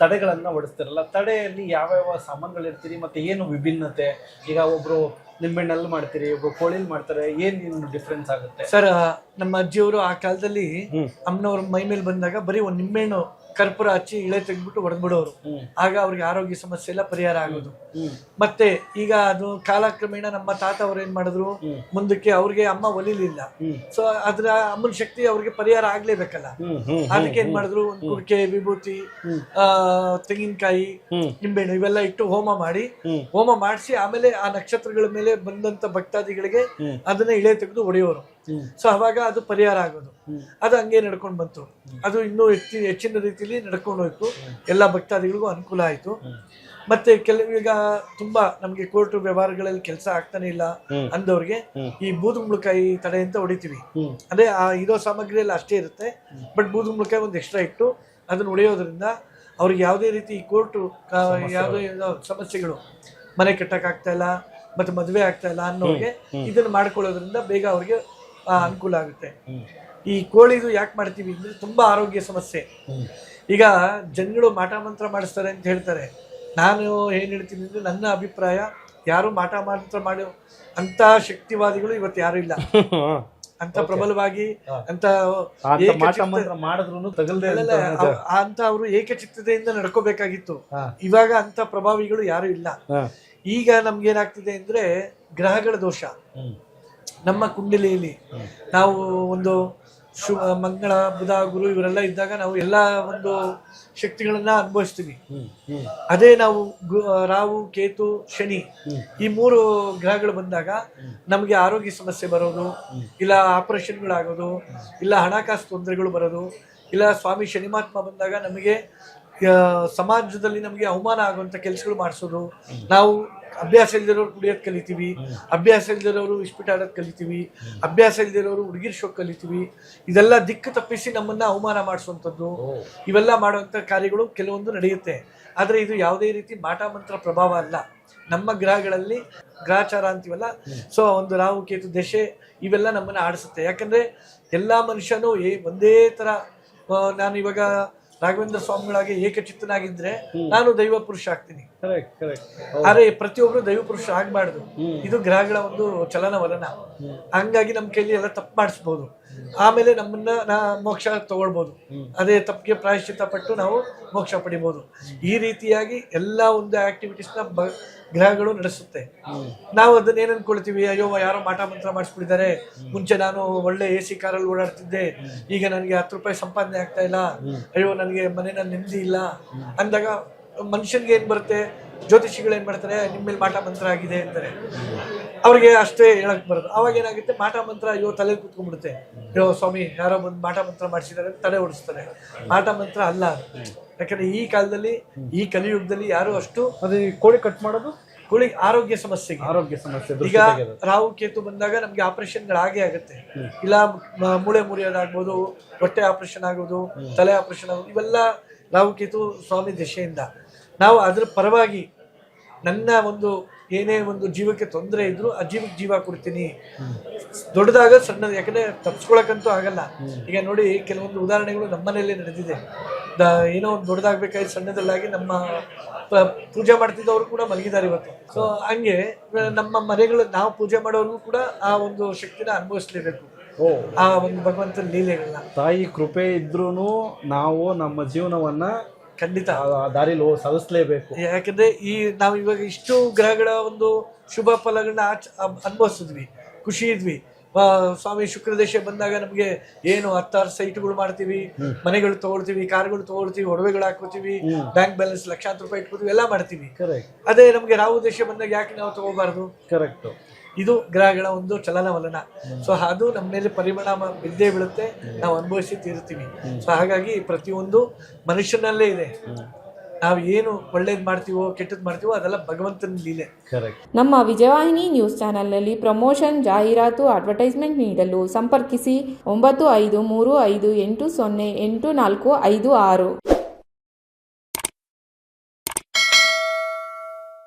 ತಡೆಗಳನ್ನ ಹೊಡಿಸ್ತಿರಲ್ಲ ತಡೆಯಲ್ಲಿ ಯಾವ ಯಾವ ಸಾಮಾನುಗಳಿರ್ತೀರಿ ಮತ್ತೆ ಏನು ವಿಭಿನ್ನತೆ ಈಗ ಒಬ್ಬರು ನಿಂಬೆಣ್ಣಲ್ಲಿ ಮಾಡ್ತೀರಿ ಒಬ್ರು ಕೋಳಿಲ್ ಮಾಡ್ತಾರೆ ಏನ್ ಡಿಫ್ರೆನ್ಸ್ ಆಗುತ್ತೆ ಸರ್ ನಮ್ಮ ಅಜ್ಜಿಯವರು ಆ ಕಾಲದಲ್ಲಿ. ಅಮ್ಮನವ್ರ ಮೈ ಮೇಲೆ ಬಂದಾಗ ಬರೀ ಒಂದು ನಿಂಬೆಹಣ್ಣು ಕರ್ಪೂರ ಹಚ್ಚಿ ಇಳೆ ತೆಗೆದ್ಬಿಟ್ಟು ಹೊಡೆದ್ಬಿಡೋರು ಬಿಡೋರು ಆಗ ಅವ್ರಿಗೆ ಆರೋಗ್ಯ ಸಮಸ್ಯೆ ಎಲ್ಲ ಪರಿಹಾರ ಆಗೋದು. ಮತ್ತೆ ಈಗ ಅದು ಕಾಲಕ್ರಮೇಣ ನಮ್ಮ ತಾತ ಅವ್ರು ಏನ್ ಮಾಡಿದ್ರು. ಮುಂದಕ್ಕೆ ಅವ್ರಿಗೆ ಅಮ್ಮ ಒಲಿಲಿಲ್ಲ. ಸೊ ಅದ್ರ ಅಮ್ಮನ ಶಕ್ತಿ ಅವ್ರಿಗೆ ಪರಿಹಾರ ಆಗ್ಲೇಬೇಕಲ್ಲ ಅದಕ್ಕೆ ಏನ್ ಮಾಡಿದ್ರು ಒಂದ್ ಕುಡಿಕೆ ವಿಭೂತಿ. ಆ ತೆಂಗಿನಕಾಯಿ. ನಿಂಬೆಹಣ್ಣು ಇವೆಲ್ಲ ಇಟ್ಟು ಹೋಮ ಮಾಡಿ ಹ್ಮ್. ಮಾಡಿಸಿ ಆಮೇಲೆ ಆ ನಕ್ಷತ್ರಗಳ ಮೇಲೆ ಬಂದಂತ ಭಕ್ತಾದಿಗಳಿಗೆ ಅದನ್ನ ಇಳೆ ತೆಗೆದು ಹೊಡೆಯೋರು. ಸೊ ಅವಾಗ ಅದು ಪರಿಹಾರ ಆಗೋದು. ಅದು ಹಂಗೆ ನಡ್ಕೊಂಡು ಬಂತು. ಅದು ಇನ್ನೂ ಹೆಚ್ಚಿನ ಹೆಚ್ಚಿನ ರೀತಿಯಲ್ಲಿ ನಡ್ಕೊಂಡು ಹೋಯ್ತು. ಎಲ್ಲ ಭಕ್ತಾದಿಗಳಿಗೂ ಅನುಕೂಲ ಆಯ್ತು. ಮತ್ತೆ ಕೆಲವು ಈಗ ತುಂಬಾ ನಮಗೆ ಕೋರ್ಟ್ ವ್ಯವಹಾರಗಳಲ್ಲಿ ಕೆಲಸ ಆಗ್ತಾನೆ ಇಲ್ಲ. ಅಂದವ್ರಿಗೆ ಈ ಬೂದುಂಬಳಕಾಯಿ ತಡೆ ಅಂತ ಹೊಡಿತೀವಿ. ಅಂದ್ರೆ ಆ ಇರೋ ಸಾಮಗ್ರಿ ಎಲ್ಲ ಅಷ್ಟೇ ಇರುತ್ತೆ. ಬಟ್ ಬೂದುಂಬಳಕಾಯಿ ಒಂದು ಎಕ್ಸ್ಟ್ರಾ ಇಟ್ಟು ಅದನ್ನ ಉಳಿಯೋದ್ರಿಂದ ಅವ್ರಿಗೆ ಯಾವುದೇ ರೀತಿ ಕೋರ್ಟು ಯಾವುದೇ ಸಮಸ್ಯೆಗಳು ಮನೆ ಕಟ್ಟಕ್ಕಾಗ್ತಾ ಇಲ್ಲ ಮತ್ತೆ ಮದುವೆ ಆಗ್ತಾ ಇಲ್ಲ ಅನ್ನೋರಿಗೆ ಇದನ್ನ ಮಾಡ್ಕೊಳ್ಳೋದ್ರಿಂದ ಬೇಗ ಅವ್ರಿಗೆ ಅನುಕೂಲ ಆಗುತ್ತೆ. ಈ ಕೋಳಿದು ಯಾಕೆ ಮಾಡ್ತೀವಿ ಅಂದ್ರೆ ತುಂಬಾ ಆರೋಗ್ಯ ಸಮಸ್ಯೆ. ಈಗ ಜನಗಳು ಮಾಟ ಮಂತ್ರ ಮಾಡಿಸ್ತಾರೆ ಅಂತ ಹೇಳ್ತಾರೆ. ನಾನು ಏನ್ ಹೇಳ್ತೀನಿ ಅಂದ್ರೆ ನನ್ನ ಅಭಿಪ್ರಾಯ ಯಾರು ಮಾಟ ಮಂತ್ರ ಮಾಡಿ ಅಂತ ಶಕ್ತಿವಾದಿಗಳು ಇವತ್ತು ಯಾರು ಇಲ್ಲ. ಅಂತ ಪ್ರಬಲವಾಗಿ ಅಂತ ಅಂತ ಅವರು ಏಕಚಿತ್ತತೆಯಿಂದ ನಡ್ಕೋಬೇಕಾಗಿತ್ತು. ಇವಾಗ ಅಂತ ಪ್ರಭಾವಿಗಳು ಯಾರು ಇಲ್ಲ. ಈಗ ನಮ್ಗೆ ಏನಾಗ್ತಿದೆ ಅಂದ್ರೆ ಗ್ರಹಗಳ ದೋಷ. ನಮ್ಮ ಕುಂಡಲಿಯಲ್ಲಿ ನಾವು ಒಂದು ಶು ಮಂಗಳ ಬುಧ ಗುರು ಇವರೆಲ್ಲ ಇದ್ದಾಗ ನಾವು ಎಲ್ಲ ಒಂದು ಶಕ್ತಿಗಳನ್ನ ಅನುಭವಿಸ್ತೀವಿ. ಅದೇ ನಾವು ಗು- ರಾಹು ಕೇತು ಶನಿ ಈ ಮೂರು ಗ್ರಹಗಳು ಬಂದಾಗ ನಮಗೆ ಆರೋಗ್ಯ ಸಮಸ್ಯೆ ಬರೋದು ಇಲ್ಲ ಆಪರೇಷನ್ಗಳಾಗೋದು ಇಲ್ಲ ಹಣಕಾಸು ತೊಂದರೆಗಳು ಬರೋದು ಇಲ್ಲ ಸ್ವಾಮಿ ಶನಿಮಾತ್ಮ ಬಂದಾಗ ನಮಗೆ ಸಮಾಜದಲ್ಲಿ ನಮಗೆ ಅವಮಾನ ಆಗುವಂತ ಕೆಲಸಗಳು ಮಾಡಿಸೋದು. ನಾವು ಅಭ್ಯಾಸ ಇಲ್ದಿರೋರು ಕುಡಿಯೋದು ಕಲಿತೀವಿ. ಅಭ್ಯಾಸ ಇಲ್ದಿರೋರು ಇಸ್ಪಿಟ್ ಆಡೋದು ಕಲಿತೀವಿ. ಅಭ್ಯಾಸ ಇಲ್ದಿರೋರು ಹುಡುಗಿರ್ ಶೋ ಕಲಿತೀವಿ. ಇದೆಲ್ಲ ದಿಕ್ಕು ತಪ್ಪಿಸಿ ನಮ್ಮನ್ನ ಅವಮಾನ ಮಾಡಿಸುವಂಥದ್ದು ಇವೆಲ್ಲ ಮಾಡುವಂಥ ಕಾರ್ಯಗಳು ಕೆಲವೊಂದು ನಡೆಯುತ್ತೆ. ಆದರೆ ಇದು ಯಾವುದೇ ರೀತಿ ಮಾಟ ಮಂತ್ರ ಪ್ರಭಾವ ಅಲ್ಲ. ನಮ್ಮ ಗ್ರಹಗಳಲ್ಲಿ ಗ್ರಹಚಾರ ಅಂತೀವಲ್ಲ, ಸೊ ಒಂದು ರಾಹು, ಕೇತು, ದಶೆ ಇವೆಲ್ಲ ನಮ್ಮನ್ನು ಆಡಿಸುತ್ತೆ. ಯಾಕಂದ್ರೆ ಎಲ್ಲ ಮನುಷ್ಯನು ಒಂದೇ ಥರ ನಾನು ಇವಾಗ ರಾಘವೇಂದ್ರ ಸ್ವಾಮಿಗಳಾಗಿ ಏಕಚಿತ್ತನಾಗಿದ್ರೆ ನಾನು ದೈವ ಪುರುಷ ಆಗ್ತೀನಿ. ಆದ್ರೆ ಪ್ರತಿಯೊಬ್ರು ದೈವ ಪುರುಷ ಆಗ್ಬಾರ್ದು. ಇದು ಗ್ರಹಗಳ ಒಂದು ಚಲನವಲನ. ಹಂಗಾಗಿ ನಮ್ಮ ಕೈಲಿ ಎಲ್ಲ ತಪ್ಪು ಮಾಡಿಸ್ಬೋದು. ಆಮೇಲೆ ನಮ್ಮನ್ನ ನಾ ಮೋಕ್ಷ ತಗೊಳ್ಬೋದು. ಅದೇ ತಪ್ಪಿಗೆ ಪ್ರಾಯಶ್ಚಿತ್ತ ಪಟ್ಟು ನಾವು ಮೋಕ್ಷ ಪಡಿಬೋದು. ಈ ರೀತಿಯಾಗಿ ಎಲ್ಲ ಒಂದು ಆಕ್ಟಿವಿಟೀಸ್ನ ಬ ಗ್ರಹಗಳು ನಡೆಸುತ್ತೆ. ನಾವು ಅದನ್ನ ಏನ್ ಅನ್ಕೊಳ್ತೀವಿ? ಅಯ್ಯೋ ಯಾರೋ ಮಾಟ ಮಂತ್ರ ಮಾಡಿಸ್ಬಿಟ್ಟಿದ್ದಾರೆ. ಮುಂಚೆ ನಾನು ಒಳ್ಳೆ ಎ ಸಿ ಕಾರಲ್ಲಿ ಓಡಾಡ್ತಿದ್ದೆ. ಈಗ ನನಗೆ ಹತ್ತು ರೂಪಾಯಿ ಸಂಪಾದನೆ ಆಗ್ತಾ ಇಲ್ಲ. ಅಯ್ಯೋ ನನಗೆ ಮನೆಯಲ್ಲಿ ನೆಮ್ಮದಿ ಇಲ್ಲ. ಅಂದಾಗ ಮನುಷ್ಯನ್ಗೆ ಏನ್ ಬರುತ್ತೆ? ಜ್ಯೋತಿಷಿಗಳು ಏನು ಮಾಡ್ತಾರೆ ನಿಮ್ಮ ಮೇಲೆ ಮಾಟ ಮಂತ್ರ ಆಗಿದೆ ಅಂತಾರೆ. ಅವ್ರಿಗೆ ಅಷ್ಟೇ ಹೇಳಕ್ ಬರೋದು ಅವಾಗ ಏನಾಗುತ್ತೆ ಮಾಟ ಮಂತ್ರ ಅಯ್ಯೋ ತಲೆ ಕೂತ್ಕೊಂಡ್ಬಿಡುತ್ತೆ. ಅಯ್ಯೋ ಸ್ವಾಮಿ ಯಾರೋ ಬಂದು ಮಾಟ ಮಂತ್ರ ಮಾಡಿಸಿದ್ದಾರೆ ಅಂತ ತಲೆ ಓಡಿಸ್ತಾರೆ. ಮಾಟ ಮಂತ್ರ ಅಲ್ಲ ಯಾಕಂದ್ರೆ ಈ ಕಾಲದಲ್ಲಿ ಈ ಕಲಿಯುಗದಲ್ಲಿ ಯಾರು ಅಷ್ಟು ಅದೇ ಕೋಳಿ ಕಟ್ ಮಾಡೋದು? ಕೋಳಿ ಆರೋಗ್ಯ ಸಮಸ್ಯೆಗೆ. ಆರೋಗ್ಯ ಸಮಸ್ಯೆ ಈಗ ರಾಹು ಕೇತು ಬಂದಾಗ ನಮ್ಗೆ ಆಪರೇಷನ್ಗಳಾಗೇ ಆಗುತ್ತೆ. ಇಲ್ಲ ಮೂಳೆ ಮುರಿಯೋದಾಗ್ಬೋದು ಹೊಟ್ಟೆ ಆಪರೇಷನ್ ಆಗೋದು ತಲೆ ಆಪರೇಷನ್ ಆಗೋದು ಇವೆಲ್ಲ ರಾಹು ಕೇತು ಸ್ವಾಮಿ ದಿಶೆಯಿಂದ ನಾವು ಅದರ ಪರವಾಗಿ ನನ್ನ ಒಂದು ಏನೇ ಒಂದು ಜೀವಕ್ಕೆ ತೊಂದರೆ ಇದ್ರು ಆ ಜೀವಕ್ಕೆ ಜೀವ ಕೊಡ್ತೀನಿ. ದೊಡ್ಡದಾಗ ಸಣ್ಣದು ಯಾಕಂದ್ರೆ ತಪ್ಸ್ಕೊಳಕ್ಕಂತೂ ಆಗಲ್ಲ. ಈಗ ನೋಡಿ ಕೆಲವೊಂದು ಉದಾಹರಣೆಗಳು ನಮ್ಮನೇಲೆ ನಡೆದಿದೆ. ದ- ಏನೋ ಒಂದು ದೊಡ್ಡದಾಗ್ಬೇಕಾದ್ರೆ ಸಣ್ಣದಲ್ಲಾಗಿ ನಮ್ಮ ಪೂಜೆ ಮಾಡ್ತಿದ್ದವರು ಕೂಡ ಮಲಗಿದ್ದಾರೆ ಇವತ್ತು. ಸೊ ಹಂಗೆ ನಮ್ಮ ಮನೆಗಳು ನಾವು ಪೂಜೆ ಮಾಡೋರ್ಗೂ ಕೂಡ ಆ ಒಂದು ಶಕ್ತಿನ ಅನುಭವಿಸ್ಲೇಬೇಕು. ಓ. ಆ ಒಂದು ಭಗವಂತನ ಲೀಲೆಗಳನ್ನ. ತಾಯಿ ಕೃಪೆ ಇದ್ರೂ ನಾವು ನಮ್ಮ ಜೀವನವನ್ನ ಖಂಡಿತ. ಆ ದಾರಿಲಿ ಹೋಗ್ ಸಾಧಿಸ್ಲೇಬೇಕು ಯಾಕಂದ್ರೆ ಈ ನಾವು ಇವಾಗ ಇಷ್ಟು ಗ್ರಹಗಳ ಒಂದು ಶುಭ ಫಲಗಳನ್ನ ಆಚ ಅನುಭವಿಸಿದ್ವಿ ಖುಷಿ ಇದ್ವಿ. ಆ, ಸ್ವಾಮಿ ಶುಕ್ರದೇಶ ಬಂದಾಗ ನಮಗೆ ಏನು ಹತ್ತಾರು ಸೈಟ್ಗಳು ಮಾಡ್ತೀವಿ ಮನೆಗಳು ತಗೊಳ್ತೀವಿ ಕಾರ್ಗಳು ತಗೊಳ್ತೀವಿ ಒಡವೆಗಳು ಹಾಕೋತೀವಿ ಬ್ಯಾಂಕ್ ಬ್ಯಾಲೆನ್ಸ್ ಲಕ್ಷಾಂತರ ರೂಪಾಯಿ ಇಟ್ಕೋತೀವಿ ಎಲ್ಲ ಮಾಡ್ತೀವಿ. ಕರೆಕ್ಟ್ ಅದೇ ನಮಗೆ ರಾಹು ದೇಶ ಬಂದಾಗ ಯಾಕೆ ನಾವು ತಗೋಬಾರ್ದು? ಕರೆಕ್ಟ್ ಇದು ಗ್ರಹಗಳ ಒಂದು ಚಲನವಲನ. ಸೊ ಅದು ನಮ್ಮ ಮೇಲೆ ಪರಿಣಾಮ ಬಿದ್ದೇ ಬೀಳುತ್ತೆ. ನಾವು ಅನುಭವಿಸಿ ತೀರ್ತೀವಿ. ಸೊ ಹಾಗಾಗಿ ಪ್ರತಿಯೊಂದು ಮನುಷ್ಯನಲ್ಲೇ ಇದೆ. ನಾವು ಏನು ಒಳ್ಳೇದು ಮಾಡ್ತೀವೋ ಕೆಟ್ಟದ್ ಮಾಡ್ತೀವೋ ಅದೆಲ್ಲ ಭಗವಂತನ ಲೀಲೆ. ಕರೆಕ್ಟ್ ನಮ್ಮ ವಿಜಯವಾಹಿನಿ ನ್ಯೂಸ್ ಚಾನೆಲ್ನಲ್ಲಿ ಪ್ರಮೋಷನ್ ಜಾಹೀರಾತು ಅಡ್ವರ್ಟೈಸ್ಮೆಂಟ್ ನೀಡಲು ಸಂಪರ್ಕಿಸಿ ಒಂಬತ್ತು ಐದು ಮೂರು ಐದು ಎಂಟು ಸೊನ್ನೆ ಎಂಟು ನಾಲ್ಕು ಐದು ಆರು.